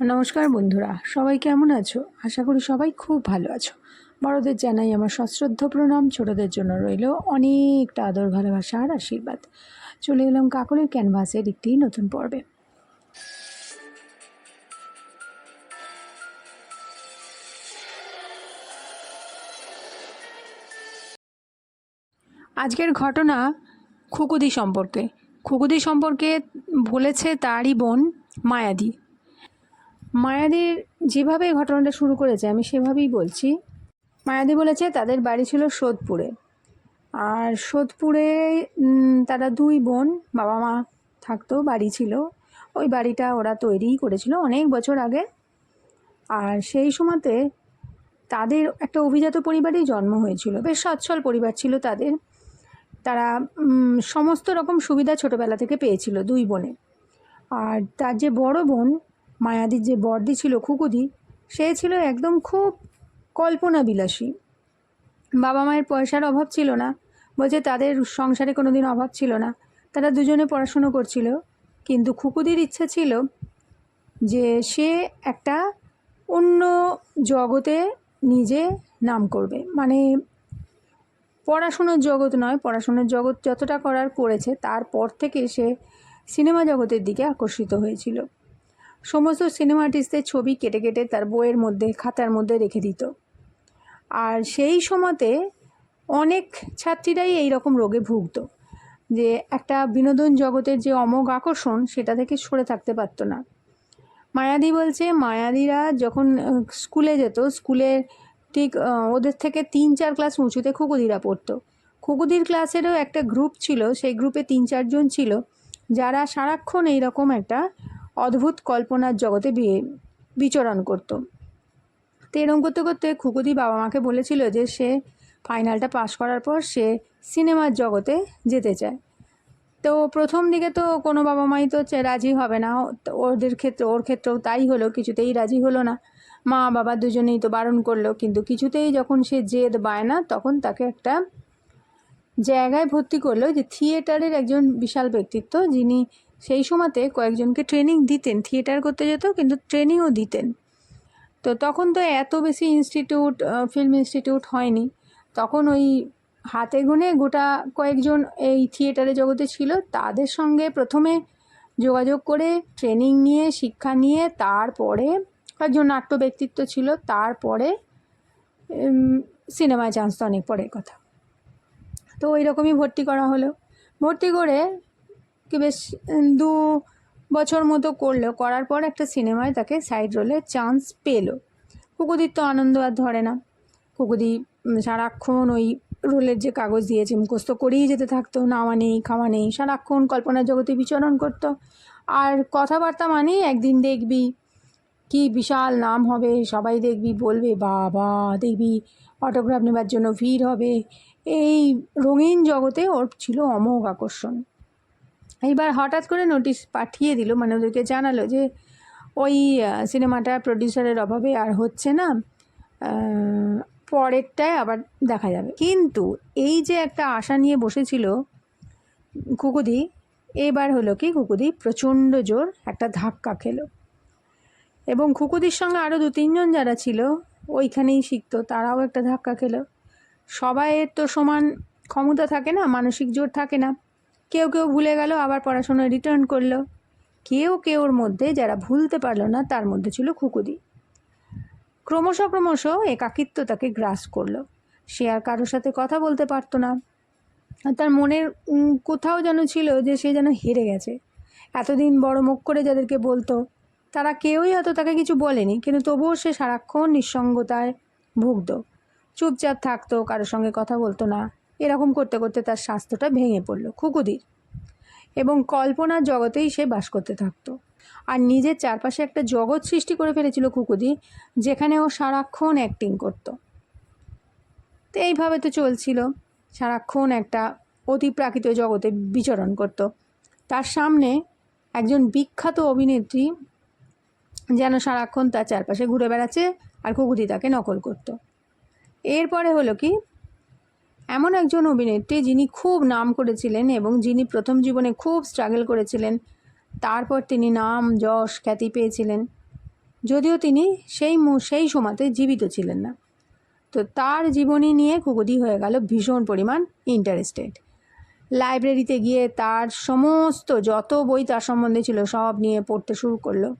নমস্কার বন্ধুরা, সবাই কেমন আছো? আশা করি সবাই খুব ভালো আছো। বড়দের জানাই আমার সশ্রদ্ধ প্রণাম, ছোটদের জন্য রইল অনেকটা আদর, ভালোবাসা আর আশীর্বাদ। চলে এলাম কাকলের ক্যানভাসের একটি নতুন পর্বে। আজকের ঘটনা খুকুদি সম্পর্কে। খুকুদি সম্পর্কে বলেছে তারই বোন মায়াদি। মায়াদির যেভাবে ঘটনাটা শুরু করেছে, আমি সেভাবেই বলছি। মায়াদি বলেছে, তাদের বাড়ি ছিল সোদপুরে। আর সোদপুরে তারা দুই বোন বাবা মা থাকতো, বাড়ি ছিল। ওই বাড়িটা ওরা তৈরিই করেছিল অনেক বছর আগে। আর সেই সময়তে তাদের একটা অভিজাত পরিবারেই জন্ম হয়েছিল। বেশ সচ্ছল পরিবার ছিল তাদের। তারা সমস্ত রকম সুবিধা ছোটোবেলা থেকে পেয়েছিল দুই বোনে। আর তার যে বড় বোন মায়াদির যে বর্দি ছিল খুকুদি, সে ছিল একদম খুব কল্পনা বিলাসী বাবা মায়ের পয়সার অভাব ছিল না, বলছে তাদের সংসারে কোনো দিন অভাব ছিল না, তারা দুজনে পড়াশুনো করছিল। কিন্তু খুকুদির ইচ্ছা ছিল যে সে একটা অন্য জগতে নিজে নাম করবে। মানে পড়াশুনোর জগৎ নয়, পড়াশুনোর জগৎ যতটা করার করেছে, তারপর থেকে সে সিনেমা জগতের দিকে আকর্ষিত হয়েছিল। সমস্ত সিনেমা আর্টিস্টদের ছবি কেটে কেটে তার বইয়ের মধ্যে, খাতার মধ্যে রেখে দিত। আর সেই সময়তে অনেক ছাত্রীরাই এই রকম রোগে ভুগতো, যে একটা বিনোদন জগতের যে অমোঘ আকর্ষণ, সেটা থেকে সরে থাকতে পারতো না। মায়াদি বলছে, মায়াদিরা যখন স্কুলে যেত, স্কুলে ঠিক ওদের থেকে তিন চার ক্লাস উঁচুতে খুকুদিরা পড়তো। খুকুদির ক্লাসেরও একটা গ্রুপ ছিল, সেই গ্রুপে তিন চারজন ছিল, যারা সারাক্ষণ এইরকম একটা অদ্ভুত কল্পনার জগতে বিয়ে বিচরণ করতো। তো এরকম করতে করতে খুকুদি বাবা মাকে বলেছিল যে, সে ফাইনালটা পাশ করার পর সে সিনেমার জগতে যেতে চায়। তো প্রথম দিকে তো কোনো বাবা মাই তো রাজি হবে না। ওদের ক্ষেত্রে, ওর ক্ষেত্রেও তাই হলো, কিছুতেই রাজি হলো না। মা বাবা দুজনেই তো বারণ করল, কিন্তু কিছুতেই যখন সে জেদ বায়না তখন তাকে একটা জায়গায় ভর্তি করল যে, থিয়েটারের একজন বিশাল ব্যক্তিত্ব যিনি সেই সময়তে কয়েকজনকে ট্রেনিং দিতেন থিয়েটার করতে যেত, কিন্তু ট্রেনিংও দিতেন। তো তখন তো এত বেশি ইনস্টিটিউট ফিল্ম ইনস্টিটিউট হয়নি। তখন ওই হাতে গুনে গোটা কয়েকজন এই থিয়েটারে জগতে ছিল। তাদের সঙ্গে প্রথমে যোগাযোগ করে ট্রেনিং নিয়ে, শিক্ষা নিয়ে, তারপরে কয়েকজন নাট্য ব্যক্তিত্ব ছিল, তারপরে সিনেমায় চান্স তো অনেক পরের কথা। তো ওই রকমই ভর্তি করা হলো। ভর্তি করে কি বেশ দু বছর মতো করল। করার পর একটা সিনেমায় তাকে সাইড রোলে চান্স পেল। কুকুদির তো আনন্দ আর ধরে না। কুকুদি সারাক্ষণ ওই রোলের যে কাগজ দিয়েছে, মুখস্থ করেই যেতে থাকতো। নাওয়া নেই খাওয়া নেই, সারাক্ষণ কল্পনার জগতে বিচরণ করতো। আর কথাবার্তা মানেই একদিন দেখবি কি বিশাল নাম হবে, সবাই দেখবি, বলবে, বাবা, দেখবি অটোগ্রাফ নেবার জন্য ভিড় হবে। এই রঙিন জগতে ওর ছিল অমোঘ আকর্ষণ। এইবার হঠাৎ করে নোটিশ পাঠিয়ে দিল মানে ওদেরকে জানালো যে ওই সিনেমাটা প্রডিউসারের অভাবে আর হচ্ছে না পরেরটায় আবার দেখা যাবে। কিন্তু এই যে একটা আশা নিয়ে বসেছিল কুকুদি, এবার হলো কি কুকুদি প্রচণ্ড জোর একটা ধাক্কা খেলো। এবং খুকুদির সঙ্গে আরও দু তিনজন যারা ছিল, ওইখানেই শিখতো, তারাও একটা ধাক্কা খেলো। সবাইয়ের তো সমান ক্ষমতা থাকে না, মানসিক জোর থাকে না। কেউ কেউ ভুলে গেল, আবার পড়াশোনা রিটার্ন করল। কেউ কেউর মধ্যে যারা ভুলতে পারল না, তার মধ্যে ছিল খুকুদি। ক্রমশ ক্রমশ একাকিত্ব তাকে গ্রাস করল। সে আর কারোর সাথে কথা বলতে পারতো না। তার মনের কোথাও যেন ছিল যে সে যেন হেরে গেছে। এতদিন বড় মুখ করে যাদেরকে বলতো, তারা কেউই হয়তো তাকে কিছু বলেনি, কিন্তু তবুও সে সারাক্ষণ নিঃসঙ্গতায় ভুগত। চুপচাপ থাকতো, কারোর সঙ্গে কথা বলতো না। এরকম করতে করতে তার স্বাস্থ্যটা ভেঙে পড়ল, খুকুদির। এবং কল্পনার জগতেই সে বাস করতে থাকতো। আর নিজের চারপাশে একটা জগৎ সৃষ্টি করে ফেলেছিল খুকুদি, যেখানে ও সারাক্ষণ অ্যাক্টিং করতো। তো এইভাবে তো চলছিল। সারাক্ষণ একটা অতিপ্রাকৃত জগতে বিচরণ করত। তার সামনে একজন বিখ্যাত অভিনেত্রী যেন সারাক্ষণ তার চারপাশে ঘুরে বেড়াচ্ছে আর কুকুদি তাকে নকল করত। এরপরে হলো কি এমন একজন অভিনেত্রী যিনি খুব নাম করেছিলেন এবং যিনি প্রথম জীবনে খুব স্ট্রাগল করেছিলেন। তারপর তিনি নাম, যশ, খ্যাতি পেয়েছিলেন। যদিও তিনি সেই সেই সময়তে জীবিত ছিলেন না। তো তার জীবনী নিয়ে খুকুদি হয়ে গেল ভীষণ পরিমাণ ইন্টারেস্টেড লাইব্রেরিতে গিয়ে তার সমস্ত যত বই তার সম্বন্ধে ছিল সব নিয়ে পড়তে শুরু করল।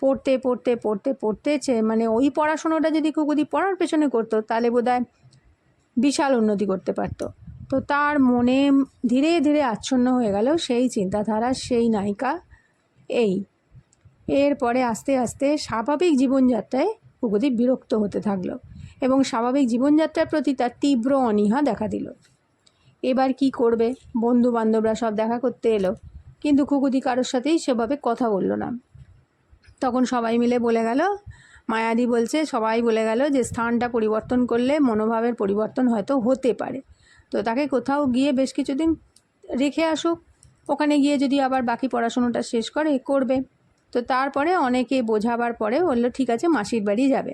পড়তে পড়তে পড়তে পড়তে মানে ওই পড়াশোনাটা যদি কুকুদি পড়ার পেছনে করতো, তাহলে বোধহয় বিশাল উন্নতি করতে পারতো। তো তার মনে ধীরে ধীরে আচ্ছন্ন হয়ে গেল সেই চিন্তাধারা, সেই নায়িকা, এই। এরপরে আস্তে আস্তে স্বাভাবিক জীবনযাত্রায় কুকুদি বিরক্ত হতে থাকল এবং স্বাভাবিক জীবনযাত্রার প্রতি তার তীব্র অনীহা দেখা দিল। এবার কি করবে? বন্ধু বান্ধবরা সব দেখা করতে এলো, কিন্তু খুকুদি কারোর সাথেই সেভাবে কথা বলল না। তখন সবাই মিলে বলে গেল মায়াদি বলছে, সবাই বলে গেল যে স্থানটা পরিবর্তন করলে মনোভাবের পরিবর্তন হয়তো হতে পারে। তো তাকে কোথাও গিয়ে বেশ কিছুদিন রেখে আসুক। ওখানে গিয়ে যদি আবার বাকি পড়াশুনোটা শেষ করে, করবে। তো তারপরে অনেকে বোঝাবার পরে বলল, ঠিক আছে, মাসির বাড়ি যাবে।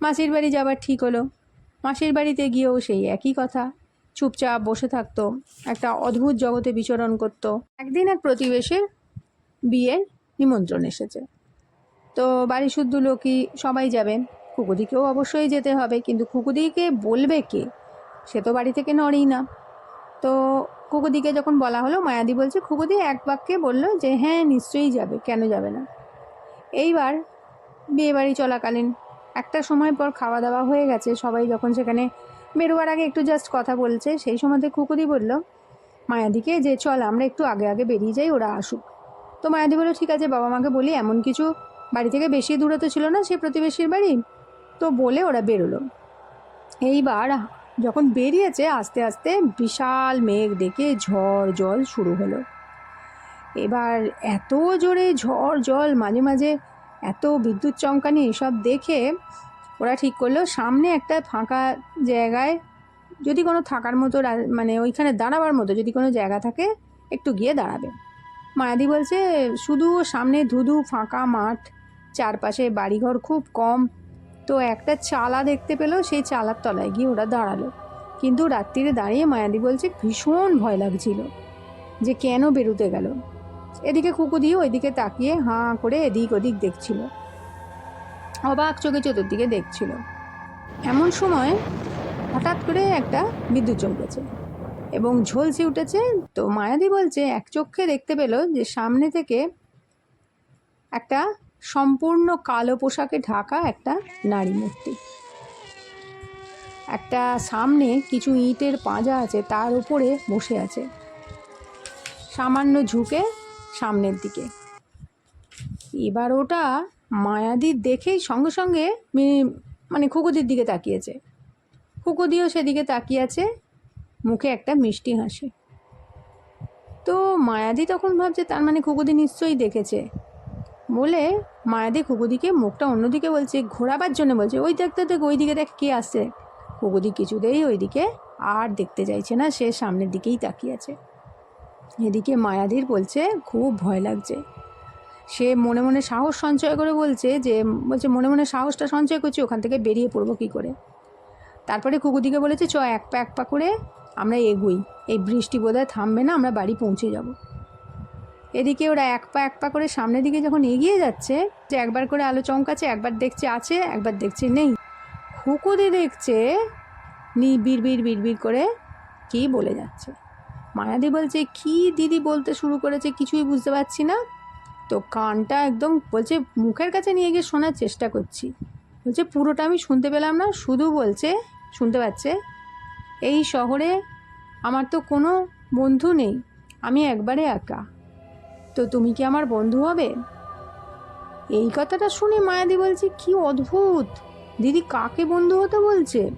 মাসির বাড়ি যাবার ঠিক হলো। মাসির বাড়িতে গিয়েও সেই একই কথা। চুপচাপ বসে থাকতো, একটা অদ্ভুত জগতে বিচরণ করতো। একদিন এক প্রতিবেশীর বিয়ের নিমন্ত্রণ এসেছে। তো বাড়ি শুদ্ধ লোকই সবাই যাবে। খুকুদিকেও অবশ্যই যেতে হবে, কিন্তু খুকুদিকে বলবে কে? সে তো বাড়ি থেকে নড়েই না। তো খুকুদিকে যখন বলা হলো, মায়াদি বলছে, খুকুদি, এক বাক্যে বলল যে হ্যাঁ নিশ্চয়ই যাবে, কেন যাবে না? এইবার বিয়ে বাড়ি চলাকালীন একটা সময় পর খাওয়া দাওয়া হয়ে গেছে। সবাই যখন সেখানে বেরোবার আগে একটু জাস্ট কথা বলছে, সেই সময়তে খুকুদি বলল, মায়াদিকে যে, চল, আমরা একটু আগে আগে বেরিয়ে যাই, ওরা আসুক। তো মায়াদি বলল, ঠিক আছে বাবা মাকে বলি, এমন কিছু বাড়ি থেকে বেশি দূরে তো ছিল না সে প্রতিবেশীর বাড়ি, তো বলে ওরা বেরোলো। এইবার যখন বেরিয়েছে, আস্তে আস্তে বিশাল মেঘ ডেকে ঝড় জল শুরু হলো। এবার এত জোরে ঝড় জল, মাঝে মাঝে এত বিদ্যুৎ চমকানি, এসব দেখে ওরা ঠিক করল, সামনে একটা ফাঁকা জায়গায় যদি কোনো থাকার মতো মানে ওইখানে দাঁড়াবার মতো যদি কোনো জায়গা থাকে, একটু গিয়ে দাঁড়াবে। মায়াদি বলছে, শুধু সামনে ধুধু ফাঁকা মাঠ চারপাশে বাড়িঘর খুব কম। তো একটা চালা দেখতে পেল, সেই চালার তলায় গিয়ে ওরা দাঁড়াল। কিন্তু রাত্রিরে দাঁড়িয়ে মায়াদি বলছে, ভীষণ ভয় লাগছিল যে কেন বেরোতে গেল। এদিকে কুকুদিও ওইদিকে তাকিয়ে হাঁ করে এদিক ওদিক দেখছিল। অবাক চোখে চতুর্দিকে দেখছিল। এমন সময় হঠাৎ করে একটা বিদ্যুৎ চমকেছে এবং ঝলসে উঠেছে। তো মায়াদি বলছে, এক চোখে দেখতে পেল যে সামনে থেকে একটা সম্পূর্ণ কালো পোশাকে ঢাকা একটা নারী মূর্তি। একটা সামনে কিছু ইটের পাঁজা আছে, তার উপরে বসে আছে। সামান্য ঝুঁকে সামনের দিকে। এবার ওটা মায়াদির দেখেই সঙ্গে সঙ্গে মানে খুকুদির দিকে তাকিয়েছে। খুকুদিও সেদিকে তাকিয়ে আছে, মুখে একটা মিষ্টি হাসি। তো মায়াদি তখন ভাবছে, তার মানে খুকুদি নিশ্চয়ই দেখেছে। বলে মায়াদি খুকুদিকে মুখটা অন্যদিকে বলছে, ঘোরাবার জন্য বলছে। ওই দেখতে দেখ ওই দিকে দেখ কে আসছে। খুকুদি কিছুতেই ওইদিকে আর দেখতে চাইছে না, সে সামনের দিকেই তাকিয়ে আছে। এদিকে মায়াদির বলছে, খুব ভয় লাগছে। সে মনে মনে সাহস সঞ্চয় করে বলছে যে, বলছে, মনে মনে সাহসটা সঞ্চয় করছি, ওখান থেকে বেরিয়ে পড়ব কী করে? তারপরে কুকুদিকে বলেছে, চ, এক পা এক পা করে আমরা এগুই। এই বৃষ্টি বোধহয় থামবে না, আমরা বাড়ি পৌঁছে যাব। এদিকে ওরা এক পা এক পা করে সামনের দিকে যখন এগিয়ে যাচ্ছে, যে একবার করে আলো চমকাচ্ছে, একবার দেখছে আছে, একবার দেখছে নেই। খুকুদি দেখছে, নি বিড় বিড় করে কী বলে যাচ্ছে? মায়াদি বলছে, কি দিদি বলতে শুরু করেছে কিছুই বুঝতে পারছি না। তো কানটা একদম বলছে, মুখের কাছে নিয়ে গিয়ে শোনার চেষ্টা করছি। বলছে, পুরোটা আমি শুনতে পেলাম না, শুধু বলছে, শুনতে পাচ্ছে, এই শহরে আমার তো কোনো বন্ধু নেই, আমি একবারে একা। তো তুমি কি আমার বন্ধু হবে? এই কথাটা শুনে মায়াদি বলছে, কি অদ্ভুত! দিদি কাকে বন্ধু হতে বলছে?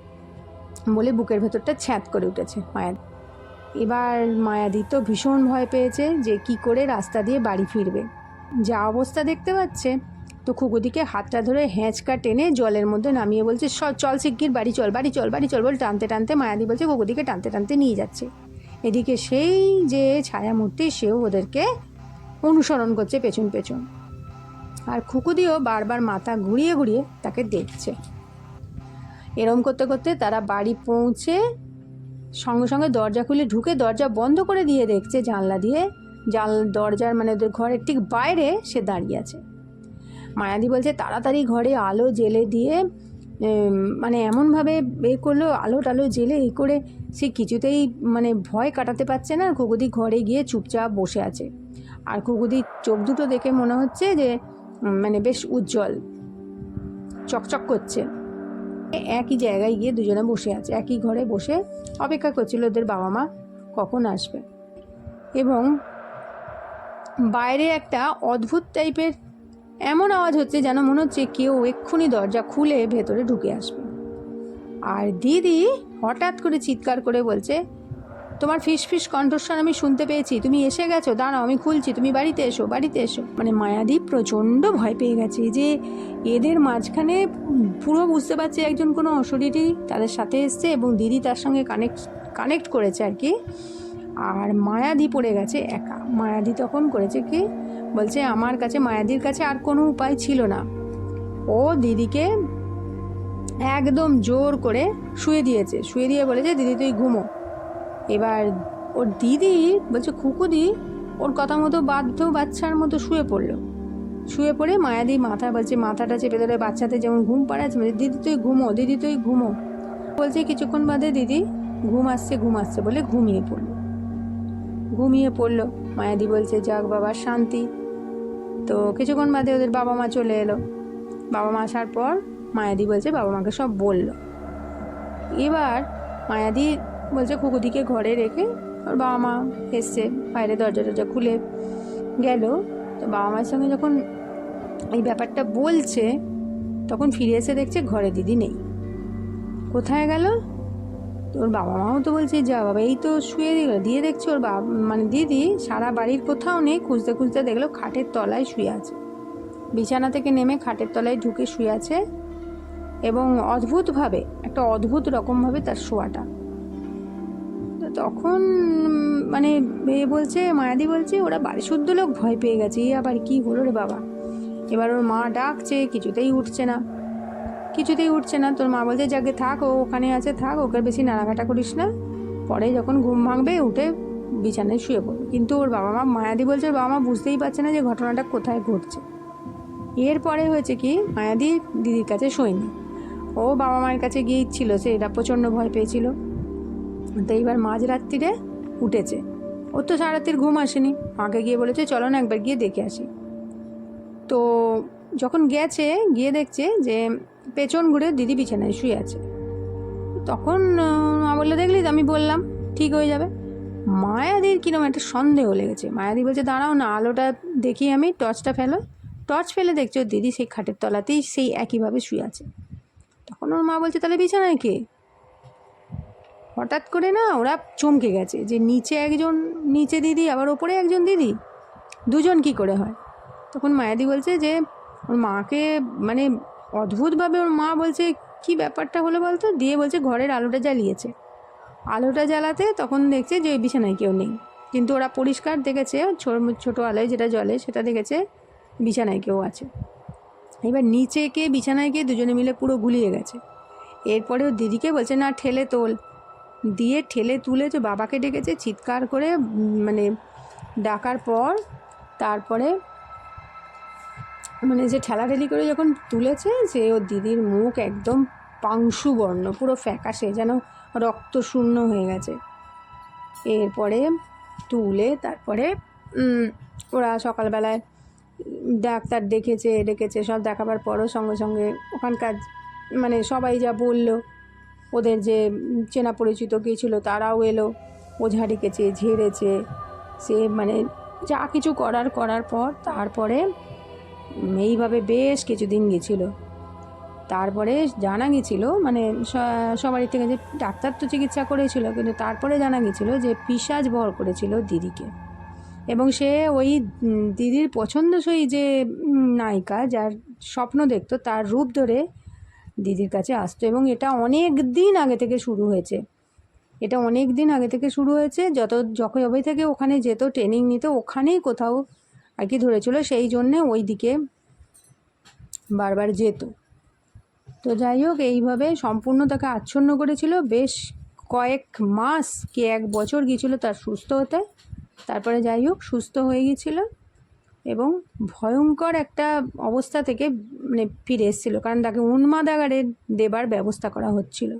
বলে বুকের ভেতরটা ছ্যাঁত করে উঠেছে মায়াদি। এবার মায়াদি তো ভীষণ ভয় পেয়েছে যে কি করে রাস্তা দিয়ে বাড়ি ফিরবে। যা অবস্থা দেখতে পাচ্ছে, তো খুকুদিকে হাতটা ধরে হ্যাঁচকা টেনে জলের মধ্যে নামিয়ে বলছে, "স- চল শিগগির বাড়ি চল বাড়ি চল বাড়ি চল, বলে টানতে টানতে মায়াদি বলছে, খুকুদিকে টানতে টানতে নিয়ে যাচ্ছে। এদিকে সেই যে ছায়ামূর্তি, সেও ওদেরকে অনুসরণ করছে পেছন পেছন। আর খুকুদিও বারবার মাথা ঘুরিয়ে ঘুরিয়ে তাকে দেখছে। এরম করতে করতে তারা বাড়ি পৌঁছে সঙ্গে সঙ্গে দরজা খুলে ঢুকে দরজা বন্ধ করে দিয়ে দেখছে জানলা দিয়ে। জাল দরজার মানে ঘরের ঠিক বাইরে সে দাঁড়িয়ে আছে। মায়াদি বলছে, তাড়াতাড়ি ঘরে আলো জেলে দিয়ে মানে এমনভাবে এ করল, আলো টালো জেলে এ করে সে কিছুতেই মানে ভয় কাটাতে পারছে না। খুকুদি ঘরে গিয়ে চুপচাপ বসে আছে। আর খুকুদির চোখ দুটো দেখে মনে হচ্ছে যে মানে বেশ উজ্জ্বল, চকচক করছে। একই জায়গায় গিয়ে দুজনে বসে আছে, একই ঘরে বসে অপেক্ষা করছিল ওদের বাবা মা কখন আসবে। এবং বাইরে একটা অদ্ভুত টাইপের এমন আওয়াজ হচ্ছে যেন মনে হচ্ছে কেউ এক্ষুনি দরজা খুলে ভেতরে ঢুকে আসবে। আর দিদি হঠাৎ করে চিৎকার করে বলছে তোমার ফিস ফিস কণ্ঠস্বর আমি শুনতে পেয়েছি। তুমি এসে গেছো, দাঁড়াও, আমি খুলছি। তুমি বাড়িতে এসো বাড়িতে এসো। মানে মায়াদি প্রচণ্ড ভয় পেয়ে গেছে যে এদের মাঝখানে পুরো বুঝতে পারছে একজন কোনো অশরীরই তাদের সাথে এসছে এবং দিদি তার সঙ্গে কানেক্ট কানেক্ট করেছে আর কি। আর মায়াদি পড়ে গেছে একা। মায়াদি তখন করেছে কি? বলছে, আমার কাছে, মায়াদির কাছে আর কোনো উপায় ছিল না। ও দিদিকে একদম জোর করে শুয়ে দিয়েছে। শুয়ে দিয়ে বলেছে, দিদি, তুই ঘুমো। এবার ওর দিদি বলছে, খুকুদি, ওর কথা মতো বাধ্য বাচ্চার মতো শুয়ে পড়ল। শুয়ে পড়ে মায়াদি মাথা বলছে, মাথাটা চেপে ধরে বাচ্চাতে যেমন ঘুম পাড়াচ্ছে, বলছে, দিদি তুই ঘুমো, দিদি তুই ঘুমো। বলছে, কিছুক্ষণ বাদে দিদি, ঘুম আসছে ঘুম আসছে বলে ঘুমিয়ে পড়ল। ঘুমিয়ে পড়ল। মায়াদি বলছে, যাক বাবা, শান্তি। তো কিছুক্ষণ বাদে ওদের বাবা মা চলে এলো। বাবা মা আসার পর মায়াদি বলছে, বাবা মাকে সব বলল। এবার মায়াদি বলছে কুকুদিকে ঘরে রেখে ওর বাবা মা এসছে, বাইরে দরজা টরজা খুলে গেল। তো বাবা মায়ের সঙ্গে যখন এই ব্যাপারটা বলছে, তখন ফিরে এসে দেখছে ঘরে দিদি নেই। কোথায় গেল? তোর বাবা মাও তো বলছে, যা বাবা, এই তো শুয়ে দিল। দিয়ে দেখছে ওর বাবা মানে দিদি সারা বাড়ির কোথাও নেই, খুঁজতে খুঁজতে দেখল খাটের তলায় শুয়ে আছে। বিছানা থেকে নেমে খাটের তলায় ঢুকে শুয়ে আছে এবং অদ্ভুতভাবে, একটা অদ্ভুত রকমভাবে তার শোয়াটা। তখন মানে এ বলছে, মায়াদি বলছে, ওরা বাড়ি শুদ্ধ লোক, ভয় পেয়ে গেছে। এ আবার কি হলো রে বাবা? এবার ওর মা ডাকছে, কিছুতেই উঠছে না। কিছুতেই উঠছে না। তোর মা বলছে যাকে থাক, ও ওখানে আছে, থাক, ওকে বেশি নাড়াঘাটা করিস না। পরে যখন ঘুম ভাঙবে, উঠে বিছানায় শুয়ে পড়বে। কিন্তু ওর বাবা মা, মায়াদি বলছে, ওর বাবা মা বুঝতেই পারছে না যে ঘটনাটা কোথায় ঘটছে। এরপরে হয়েছে কি, মায়াদি দিদির কাছে শোয়নি। ও বাবা মায়ের কাছে গিয়েই ছিল, সে এটা প্রচণ্ড ভয় পেয়েছিল। তো এইবার মাঝরাত্রিরে উঠেছে। ওর তো সারাতির ঘুম আসেনি। মাকে গিয়ে বলেছে, চলো না একবার গিয়ে দেখে আসি। তো যখন গেছে, গিয়ে দেখছে যে পেছন ঘুরে দিদি বিছানায় শুয়ে আছে। তখন মা বললে, দেখলি? আমি বললাম, ঠিক হয়ে যাবে। মায়াদির কিরম একটা সন্দেহ লেগেছে। মায়াদি বলছে, দাঁড়াও না, আলোটা দেখি আমি, টর্চটা ফেলো। টর্চ ফেলে দেখছ দিদি সেই খাটের তলাতেই সেই একইভাবে শুয়ে আছে। তখন ওর মা বলছে, তাহলে বিছানায় কে? হঠাৎ করে না ওরা চমকে গেছে যে নিচে একজন, নিচে দিদি, আবার ওপরে একজন দিদি। দুজন কি করে হয়? তখন মায়াদি বলছে যে, ওর মাকে মানে অদ্ভুতভাবে ওর মা বলছে, কি ব্যাপারটা হলো বলতো? দিয়ে বলছে, ঘরের আলোটা জ্বালিয়েছে। আলোটা জ্বালাতে তখন দেখছে যে বিছানায় কেউ নেই। কিন্তু ওরা পরিষ্কার দেখেছে ছোট আলোয় যেটা জলে সেটা দেখেছে বিছানায় কেউ আছে। এবার নিচে কে, বিছানায় গিয়ে দুজনে মিলে পুরো গুলিয়ে গেছে। এরপরে ও দিদিকে বলছে, না, ঠেলে তোল। দিয়ে ঠেলে তুলে বাবাকে ডেকেছে, চিৎকার করে মানে ডাকার পর তারপরে মানে যে ঠেলাঠেলি করে যখন তুলেছে যে ওর দিদির মুখ একদম পাংশু বর্ণ পুরো ফ্যাকাশে, যেন রক্ত শূন্য হয়ে গেছে। এরপরে তুলে তারপরে ওরা সকালবেলায় ডাক্তার দেখেছে ডেকেছে, সব দেখাবার পরও সঙ্গে সঙ্গে ওখানকার মানে সবাই যা বলল ওদের যে চেনা পরিচিত কে ছিল তারাও এলো ওঝা ডেকেছে ঝেড়েছে। সে মানে যা কিছু করার করার পর তারপরে এইভাবে বেশ কিছুদিন গেছিল। তারপরে জানা গেছিল মানে সবারই থেকে যে ডাক্তার তো চিকিৎসা করেছিল, কিন্তু তারপরে জানা গেছিল যে পিসাজ বর করেছিল দিদিকে। এবং সে ওই দিদির পছন্দসই যে নায়িকা, যার স্বপ্ন দেখতো তার রূপ ধরে দিদির কাছে আসতো এবং এটা অনেক দিন আগে থেকে শুরু হয়েছে। এটা অনেক দিন আগে থেকে শুরু হয়েছে, যত যখন যবে থেকে ওখানে যেত ট্রেনিং নিত, ওখানেই কোথাও আর কি ধরেছিল, সেই জন্যে ওই দিকে বারবার যেত। তো যাই হোক, এইভাবে সম্পূর্ণ তাকে আচ্ছন্ন করেছিল। বেশ কয়েক মাস কি এক বছর গিয়েছিল তার সুস্থ হতে। তারপরে যাই হোক, সুস্থ হয়ে গিয়েছিল। এবং ভয়ঙ্কর একটা অবস্থা থেকে মানে ফিরে এসেছিল। কারণ তাকে উন্মাদাগারে দেবার ব্যবস্থা করা হচ্ছিল।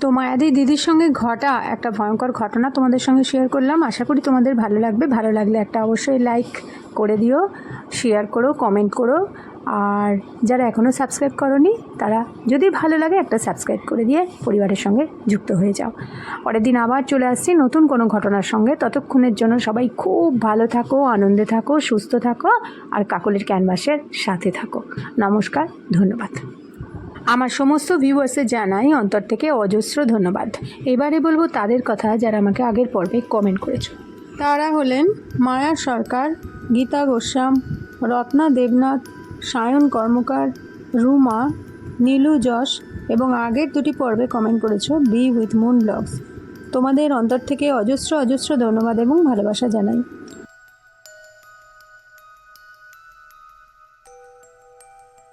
তো মায়াদি দিদির সঙ্গে ঘটা একটা ভয়ঙ্কর ঘটনা তোমাদের সঙ্গে শেয়ার করলাম। আশা করি তোমাদের ভালো লাগবে। ভালো লাগলে একটা অবশ্যই লাইক করে দিও শেয়ার করো কমেন্ট করো। আর যারা এখনও সাবস্ক্রাইব করনি, তারা যদি ভালো লাগে একটা সাবস্ক্রাইব করে দিয়ে পরিবারের সঙ্গে যুক্ত হয়ে যাও। পরের দিন আবার চলে আসছি নতুন কোনো ঘটনার সঙ্গে। ততক্ষণের জন্য সবাই খুব ভালো থাকো, আনন্দে থাকো, সুস্থ থাকো, আর কাকলের ক্যানভাসের সাথে থাকো। নমস্কার, ধন্যবাদ। আমার সমস্ত ভিউয়ার্সে জানাই অন্তর থেকে অজস্র ধন্যবাদ। এবারে বলব তাদের কথা যারা আমাকে আগের পর্বে কমেন্ট করেছ। তারা হলেন মায়া সরকার, গীতা গোস্বাম, রত্না দেবনাথ সায়ন কর্মকার, রুমা, নীলু, যশ এবং আগের দুটি পর্বে কমেন্ট করেছ বি উইথ মুন ব্লগস তোমাদের অন্তর থেকে অজস্র অজস্র ধন্যবাদ এবং ভালোবাসা জানাই।